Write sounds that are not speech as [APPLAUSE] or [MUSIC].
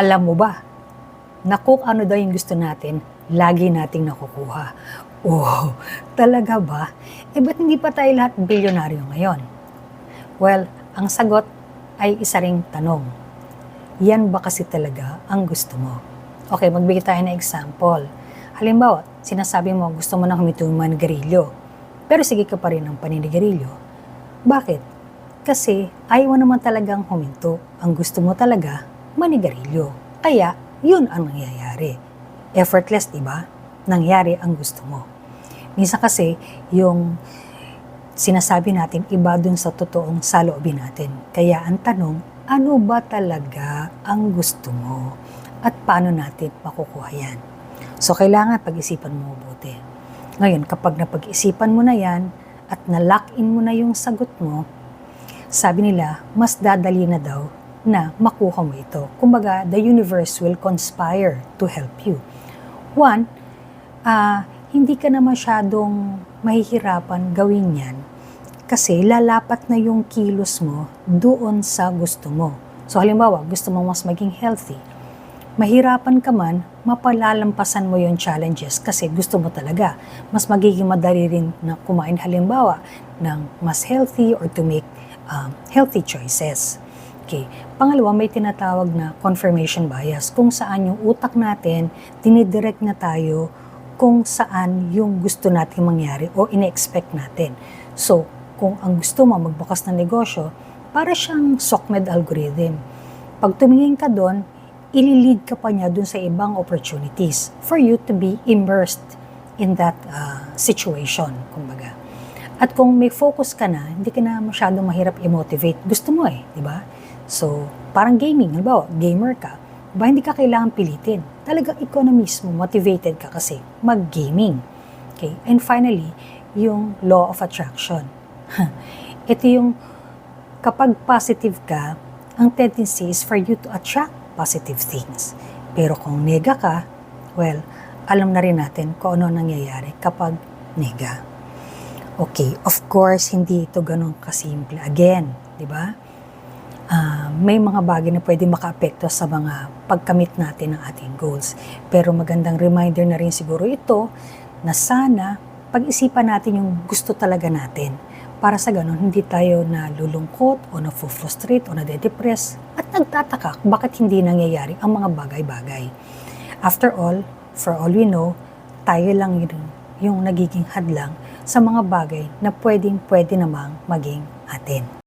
Alam mo ba, na kung ano daw yung gusto natin, lagi nating nakukuha. Oh, talaga ba? Eh ba't hindi pa tayo lahat bilyonaryo ngayon? Well, ang sagot ay isa ring tanong. Yan ba kasi talaga ang gusto mo? Okay, magbigay tayo ng example. Halimbawa, sinasabi mo gusto mo na huminto ng manigarilyo, pero sige ka pa rin ng paninigarilyo. Bakit? Kasi ayaw naman talagang huminto. Ang gusto mo talaga, manigarilyo. Kaya, yun ang nangyayari. Effortless, di ba? Nangyari ang gusto mo. Minsan kasi, yung sinasabi natin iba dun sa totoong saloobin natin. Kaya ang tanong, ano ba talaga ang gusto mo? At paano natin makukuha yan? So, kailangan pag-isipan mo mabuti. Ngayon, kapag napag-isipan mo na yan at na-lock in mo na yung sagot mo, sabi nila, mas dadali na daw na makuha mo ito. Kumbaga, the universe will conspire to help you. One, ah, hindi ka na masyadong mahihirapan gawin yan kasi lalapat na yung kilos mo doon sa gusto mo. So halimbawa, gusto mo mas maging healthy. Mahirapan ka man, mapalalampasan mo yung challenges kasi gusto mo talaga. Mas magiging madali rin na kumain halimbawa ng mas healthy or to make um, healthy choices. Okay. Pangalawa, may tinatawag na confirmation bias kung saan yung utak natin, dinidirect na tayo kung saan yung gusto nating mangyari o ine-expect natin. So, kung ang gusto mo magbukas ng negosyo, para siyang SOCMED algorithm. Pag tumingin ka doon, ililid ka pa niya doon sa ibang opportunities for you to be immersed in that uh, situation, kumbaga. At kung may focus ka na, hindi ka na masyadong mahirap i-motivate. Gusto mo eh, di ba? So, parang gaming, halimbawa, gamer ka, ba hindi ka kailangan pilitin. Talagang ikaw na mismo, motivated ka kasi mag-gaming. Okay? And finally, yung law of attraction. [LAUGHS] Ito yung kapag positive ka, ang tendency is for you to attract positive things. Pero kung nega ka, well, alam na rin natin kung ano nangyayari kapag nega. Okay, of course, hindi ito ganun kasimple. Again, di ba? Ah, may mga bagay na pwede makaapekto sa mga pagkamit natin ng ating goals. Pero magandang reminder na rin siguro ito na sana pag-isipan natin yung gusto talaga natin. Para sa ganun, hindi tayo nalulungkot o na-frustrate o na-depress at nagtataka bakit hindi nangyayari ang mga bagay-bagay. After all, for all we know, tayo lang yun yung nagiging hadlang sa mga bagay na pwedeng pwede namang maging atin.